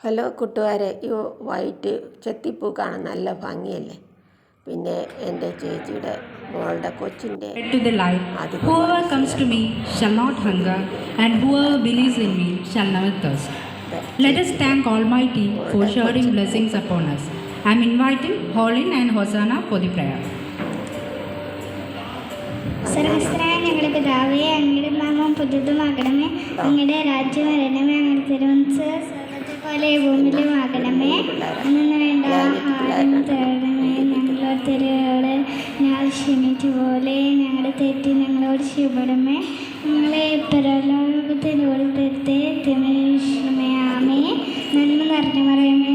Hello കൂട്ടുകാരെ ഈ white ചെത്തിപ്പൂ കാണാൻ നല്ല ഭംഗിയല്ലേ? പിന്നെ എന്റെ ചേച്ചിയുടെ മോളുടെ കൊച്ചിന്റെ Let us thank Almighty for showering blessings upon us. I am inviting Holin and Hosanna for prayer. സർവസ്ത്രായ ഞങ്ങളുടെ പിതാവേ അങ്ങയുടെ മാമ പുതുതും അകടമേ അങ്ങയുടെ രാജ്യം വരണമേ. പോലെ ഭൂമിയിലുമാകണമേ അന്നു വേണ്ട ആഹാരം തരണമേ ഞങ്ങളോട് തെരുവുകൾ ഞാൻ ക്ഷമിച്ച പോലെ ഞങ്ങളുടെ തെറ്റി ഞങ്ങളോട് ക്ഷീപടമേ ഞങ്ങളെ പരലോകത്തിനോട് തെറ്റേ തിമേഷമേ ആമേ. നന്മ നിറഞ്ഞ മറിയമേ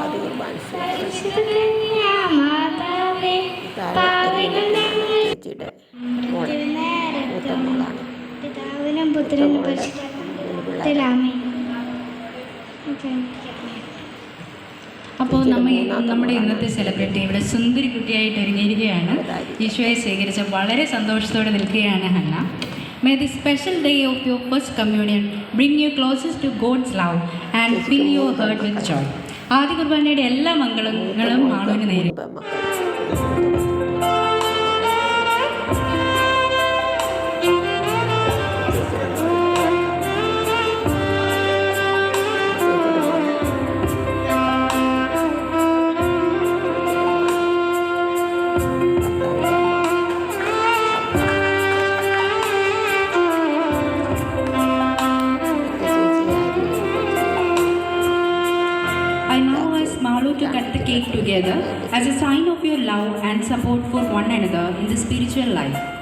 അത് പിതാവിനും പുത്രനും പരിശുദ്ധാമേ അപ്പോൾ നമ്മ നമ്മുടെ ഇന്നത്തെ സെലിബ്രിറ്റി ഇവിടെ സുന്ദരി കുട്ടിയായിട്ട് ഒരുങ്ങിയിരിക്കുകയാണ്. ഈശോയെ സ്വീകരിച്ച വളരെ സന്തോഷത്തോടെ നിൽക്കുകയാണ് Hannah. May the special day of your first communion bring you closest to God's love and fill your heart with joy ആദ്യ കുർബാനയുടെ എല്ലാ മംഗളങ്ങളും ആളുവിന് നേരി to cut the cake together as a sign of your love and support for one another in the spiritual life.